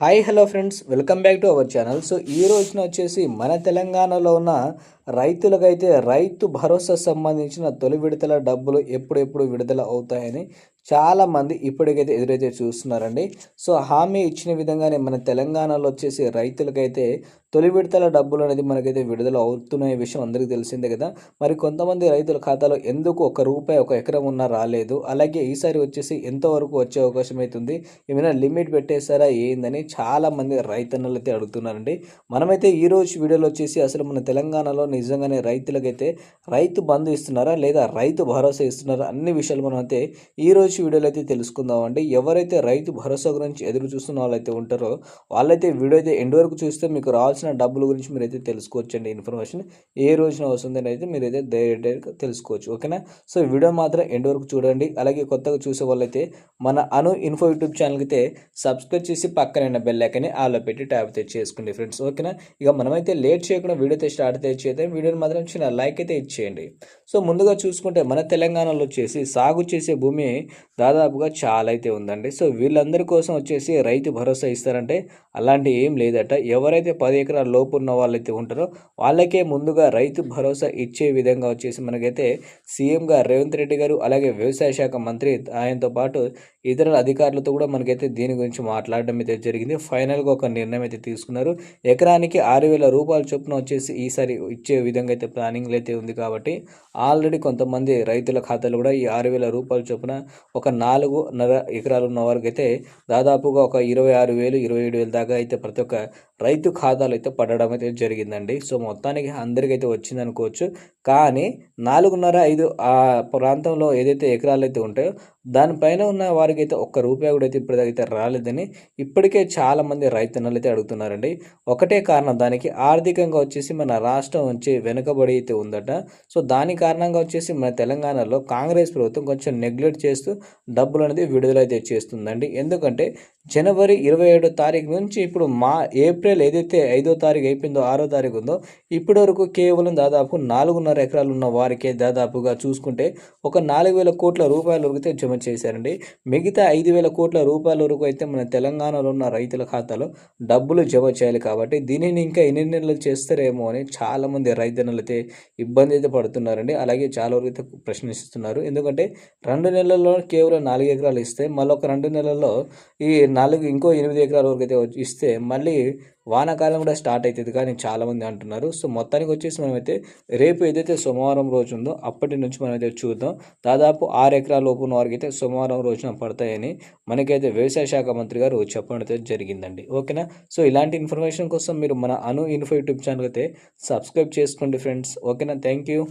Hi hello friends welcome back to our channel so ఈ రోజున వచ్చేసి మన తెలంగాణలో ఉన్న రైతులకైతే రైతు భరోసా సంబంధించిన తొలి విడతల డబ్బులు ఎప్పుడెప్పుడు విడుదల అవుతాయని చాలామంది ఇప్పటికైతే ఎదురైతే చూస్తున్నారండి. సో హామీ ఇచ్చిన విధంగానే మన తెలంగాణలో వచ్చేసి రైతులకైతే తొలి విడతల డబ్బులు అనేది మనకైతే విడుదల అవుతున్న విషయం అందరికీ తెలిసిందే కదా. మరి కొంతమంది రైతుల ఖాతాలో ఎందుకు ఒక రూపాయి ఒక ఎకరం ఉన్నా రాలేదు? అలాగే ఈసారి వచ్చేసి ఎంతవరకు వచ్చే అవకాశం అవుతుంది ఏమైనా లిమిట్ పెట్టేశారా? ఏందని చాలామంది రైతన్నలు అయితే అడుగుతున్నారండి. మనమైతే ఈ రోజు వీడియోలో వచ్చేసి అసలు మన తెలంగాణలో నిజంగానే రైతులకైతే రైతు బంధు ఇస్తున్నారా లేదా రైతు భరోసా ఇస్తున్నారా అన్ని విషయాలు మనం అయితే ఈ రోజు వీడియోలో అయితే తెలుసుకుందాం అండి. ఎవరైతే రైతు భరోసా గురించి ఎదురు చూస్తున్న వాళ్ళైతే ఉంటారో వాళ్ళైతే వీడియో అయితే ఎండ్ వరకు చూస్తే మీకు రావాల్సిన డబ్బుల గురించి మీరైతే తెలుసుకోవచ్చండి ఇన్ఫర్మేషన్. ఏ రోజున వస్తుందని అయితే మీరైతే డైరెక్ట్గా తెలుసుకోవచ్చు. ఓకేనా? సో వీడియో మాత్రం ఎండ్ వరకు చూడండి. అలాగే కొత్తగా చూసే వాళ్ళైతే మన అను ఇన్ఫో యూట్యూబ్ ఛానల్కి అయితే సబ్స్క్రైబ్ చేసి పక్కన బెల్ ఐకని ఆలో పెట్టి ట్యాప్ అయితే చేసుకోండి ఫ్రెండ్స్. ఓకేనా? ఇక మనమైతే లేట్ చేయకుండా వీడియో అయితే స్టార్ట్ అయితే చేద్దాం వీడియోని మాత్రం చిన్న లైక్ అయితే ఇచ్చేయండి. సో ముందుగా చూసుకుంటే మన తెలంగాణలో వచ్చేసి సాగు చేసే భూమి దాదాపుగా చాలా అయితే ఉందండి. సో వీళ్ళందరి కోసం వచ్చేసి రైతు భరోసా ఇస్తారంటే అలాంటి ఏం లేదట. ఎవరైతే పది ఎకరాల లోపు ఉన్న వాళ్ళైతే ఉంటారో వాళ్ళకే ముందుగా రైతు భరోసా ఇచ్చే విధంగా వచ్చేసి మనకైతే సీఎంగా రేవంత్ రెడ్డి గారు అలాగే వ్యవసాయ శాఖ మంత్రి ఆయనతో పాటు ఇతర అధికారులతో కూడా మనకైతే దీని గురించి మాట్లాడడం అయితే జరిగింది. ఫైనల్గా ఒక నిర్ణయం అయితే తీసుకున్నారు. ఎకరానికి ఆరు వేల రూపాయల చొప్పున వచ్చేసి ఈసారి ఇచ్చే విధంగా అయితే ప్లానింగ్లు అయితే ఉంది కాబట్టి ఆల్రెడీ కొంతమంది రైతుల ఖాతాలు కూడా ఈ ఆరు వేల రూపాయల చొప్పున ఒక నాలుగున్నర ఎకరాలు ఉన్న వారికి అయితే దాదాపుగా ఒక ఇరవై ఆరు వేలు ఇరవై ఏడు వేలు దాకా అయితే ప్రతి ఒక్క రైతు ఖాతాలు అయితే పడడం అయితే జరిగిందండి. సో మొత్తానికి అందరికీ అయితే వచ్చింది అనుకోవచ్చు కానీ నాలుగున్నర ఐదు ఆ ప్రాంతంలో ఏదైతే ఎకరాలు అయితే ఉంటాయో దానిపైన ఉన్న వారికి అయితే ఒక్క రూపాయి కూడా అయితే ఇప్పటికైతే రాలేదని ఇప్పటికే చాలామంది రైతన్నలు అయితే అడుగుతున్నారండి. ఒకటే కారణం దానికి ఆర్థికంగా వచ్చేసి మన రాష్ట్రం వచ్చి వెనుకబడి అయితే ఉందట. సో దాని కారణంగా వచ్చేసి మన తెలంగాణలో కాంగ్రెస్ ప్రభుత్వం కొంచెం నెగ్లెక్ట్ చేస్తూ డబ్బులు అనేది విడుదల అయితే చేస్తుందండి. ఎందుకంటే జనవరి ఇరవై ఏడో తారీఖు నుంచి ఇప్పుడు మా ఏప్రిల్ ఏదైతే ఐదో తారీఖు అయిపోయిందో ఆరో తారీఖు ఉందో ఇప్పటి వరకు కేవలం దాదాపు నాలుగున్నర ఎకరాలు ఉన్న వారికే దాదాపుగా చూసుకుంటే ఒక నాలుగు వేల కోట్ల రూపాయల వరకు అయితే జమ చేశారండి. మిగతా ఐదు వేల కోట్ల రూపాయల వరకు అయితే మన తెలంగాణలో ఉన్న రైతుల ఖాతాలో డబ్బులు జమ చేయాలి కాబట్టి దీనిని ఇంకా ఎన్ని నెలలు చేస్తారేమో అని చాలామంది రైతన్నలు అయితే ఇబ్బంది అయితే పడుతున్నారండి. అలాగే చాలా వరకు అయితే ప్రశ్నిస్తున్నారు. ఎందుకంటే రెండు నెలల్లో కేవలం నాలుగు ఎకరాలు ఇస్తే మళ్ళీ ఒక రెండు నెలల్లో ఈ నాలుగు ఇంకో ఎనిమిది ఎకరాల వరకు అయితే ఇస్తే మళ్ళీ వానాకాలం కూడా స్టార్ట్ అవుతుంది కానీ చాలామంది అంటున్నారు. సో మొత్తానికి వచ్చేసి మనమైతే రేపు ఏదైతే సోమవారం రోజు ఉందో అప్పటి నుంచి మనమైతే చూద్దాం. దాదాపు ఆరు ఎకరాల లోపు ఉన్న వారికి అయితే సోమవారం రోజున పడతాయని మనకైతే వ్యవసాయ శాఖ మంత్రి గారు చెప్పడం అయితే జరిగిందండి. ఓకేనా? సో ఇలాంటి ఇన్ఫర్మేషన్ కోసం మీరు మన అను ఇన్ఫో యూట్యూబ్ ఛానల్ అయితే సబ్స్క్రైబ్ చేసుకోండి ఫ్రెండ్స్. ఓకేనా? Thank you.